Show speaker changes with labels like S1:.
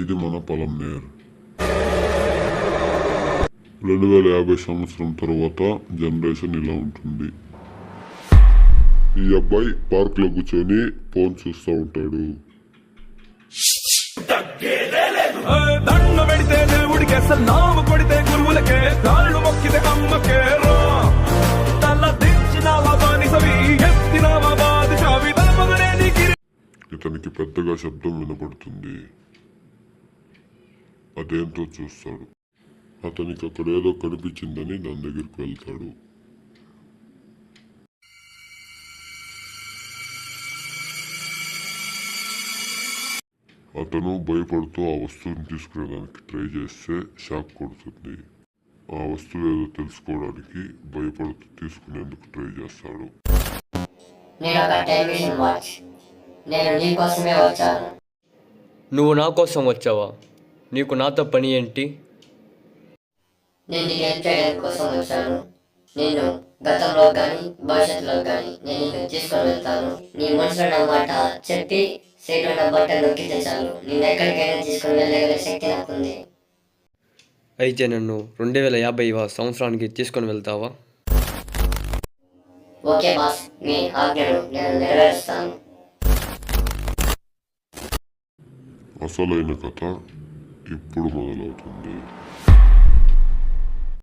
S1: ఇది మన పొలం నేర్. రెండు వేల యాభై సంవత్సరం తర్వాత జనరేషన్ ఇలా ఉంటుంది. ఈ అబ్బాయి పార్క్లో కూర్చొని ఫోన్ చూస్తూ ఉంటాడు. ఇతనికి పెద్దగా శబ్దం వినపడుతుంది. అదేంటో చూస్తాడు. అతనికి అక్కడ ఏదో కనిపించిందని దాని దగ్గరికి వెళ్తాడు. అతను భయపడుతూ ఆ వస్తువుని తీసుకునేదానికి ట్రై చేస్తే షాక్ కొడుతుంది. ఆ వస్తువు ఏదో తెలుసుకోవడానికి భయపడుతూ తీసుకునేందుకు ట్రై చేస్తాడు.
S2: నేను నీ వచ్చాను.
S3: నువ్వు నా కోసం వచ్చావా? నీకు నాతో పని ఏంటి?
S2: నేను చేయడం కోసం వచ్చాను. నేను గతంలో కానీ భవిష్యత్తులో కానీ నేను నిన్ను తీసుకొని వెళ్తాను. నీ మనసులో నా మాట చెప్పి సీట్లో నా బట్ట నొక్కితే చాలు నేను ఎక్కడికైనా తీసుకొని వెళ్ళగల శక్తి నాకుంది.
S3: అయితే నన్ను రెండు వేల యాభైవ సంవత్సరానికి తీసుకొని వెళ్తావా?
S2: ఓకే బాస్ మీ ఆజ్ఞను నేను నెరవేరుస్తాను.
S1: అసలైన కథ? 不知道在哪儿屯的。